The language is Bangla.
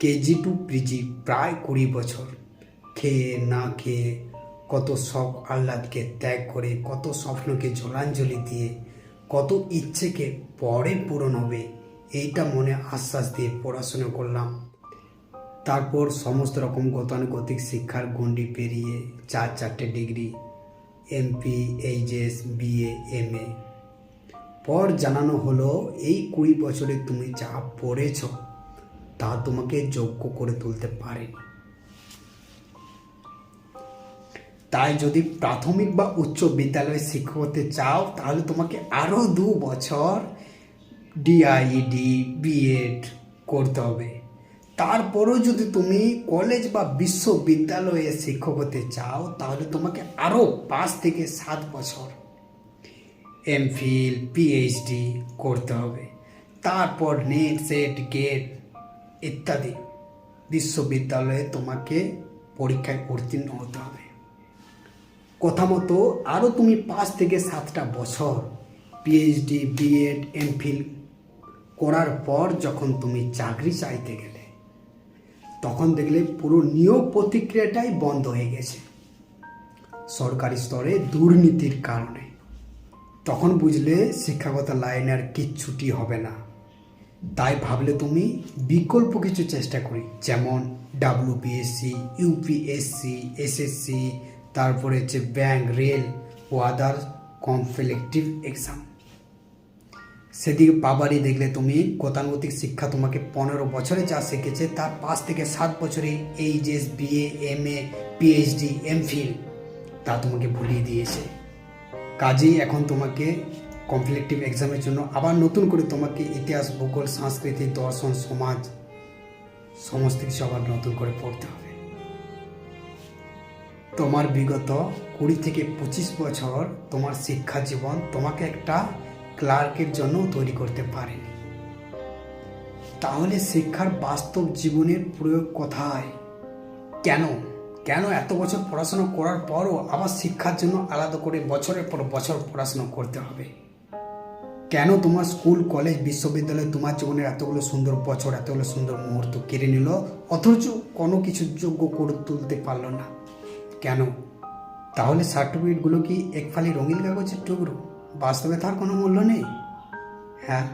কেজি টু পিজি প্রায় কুড়ি বছর। খেয়ে না খেয়ে কত শখ আহ্লাদকে ত্যাগ করে, কত স্বপ্নকে জলাঞ্জলি দিয়ে, কত ইচ্ছেকে পরে পূরণ হবে, এইটা মনে আশ্বাস দিয়ে পড়াশোনা করলাম। তারপর সমস্ত রকম গতানুগতিক শিক্ষার গণ্ডি পেরিয়ে চার চারটে degree MP HS BA M A পর জানানো হলো, এই কুড়ি বছরে তুমি যা পড়েছ তা তোমাকে যোগ্য করে তুলতে পারেনি তাই যদি প্রাথমিক বা উচ্চ বিদ্যালয়ে শিক্ষক হতে চাও, তাহলে তোমাকে আরও দু বছর ডিআইডি বিএড করতে হবে। তারপরেও যদি তুমি কলেজ বা বিশ্ববিদ্যালয়ে শিক্ষক হতে চাও, তাহলে তোমাকে আরও পাঁচ থেকে সাত বছর এমফিল পিএইচডি করতে হবে। তারপর নেট সেট গেট ইত্যাদি। বিশ্ববিদ্যালয়ে তোমাকে পরীক্ষায় উত্তীর্ণ হতে হবে। কথা মতো আরও তুমি পাঁচ থেকে সাতটা বছর পিএইচডি বিএড এমফিল করার পর যখন তুমি চাকরি চাইতে গেলে, তখন দেখলে পুরো নিয়োগ প্রতিক্রিয়াটাই বন্ধ হয়ে গেছে। সরকারি স্তরে দুর্নীতির কারণে। তখন বুঝলে শিক্ষাগত লাইনে আর কিচ্ছুটি হবে না। তাই ভাবলে তুমি বিকল্প কিছু চেষ্টা করি। যেমন ডাব্লিউবিএসসি ইউপিএসসি এসএসসি তারপরে হচ্ছে ব্যাংক রেল ও আদার কম্পিলেক্টিভ এক্সাম সেদিকে পাবারই দেখলে তুমি গতানুগতিক শিক্ষা তোমাকে পনেরো বছরে যা শিখেছে তার পাঁচ থেকে সাত বছরে HS BA M A PhD MPhil তা তোমাকে ভুলিয়ে দিয়েছে। কাজেই এখন তোমাকে কম্পিলেক্টিভ এক্সামের জন্য আবার নতুন করে তোমাকে ইতিহাস, ভূগোল, সংস্কৃতি, দর্শন, সমাজ, সমস্ত কিছু আবার নতুন করে পড়তে হবে। তোমার বিগত কুড়ি থেকে পঁচিশ বছর তোমার শিক্ষা জীবন তোমাকে একটা ক্লার্কের জন্য তৈরি করতে পারেনি। তাহলে শিক্ষার বাস্তব জীবনের প্রয়োগ কোথায়? কেন? কেন এত বছর পড়াশোনা করার পরও আবার শিক্ষার জন্য আলাদা করে বছরের পর বছর পড়াশোনা করতে হবে? কেন তোমার স্কুল, কলেজ, বিশ্ববিদ্যালয় তোমার জীবনের এতগুলো সুন্দর বছর, এতগুলো সুন্দর মুহূর্ত কেড়ে নিল? অথচ কোনো কিছু যোগ্য করে তুলতে পারল না। কেন? তাহলে সার্টিফিকেটগুলো কি একফালি রঙিন কাগজের টুকরো? বাস্তবে তার কোনো মূল্য নেই? হ্যাঁ?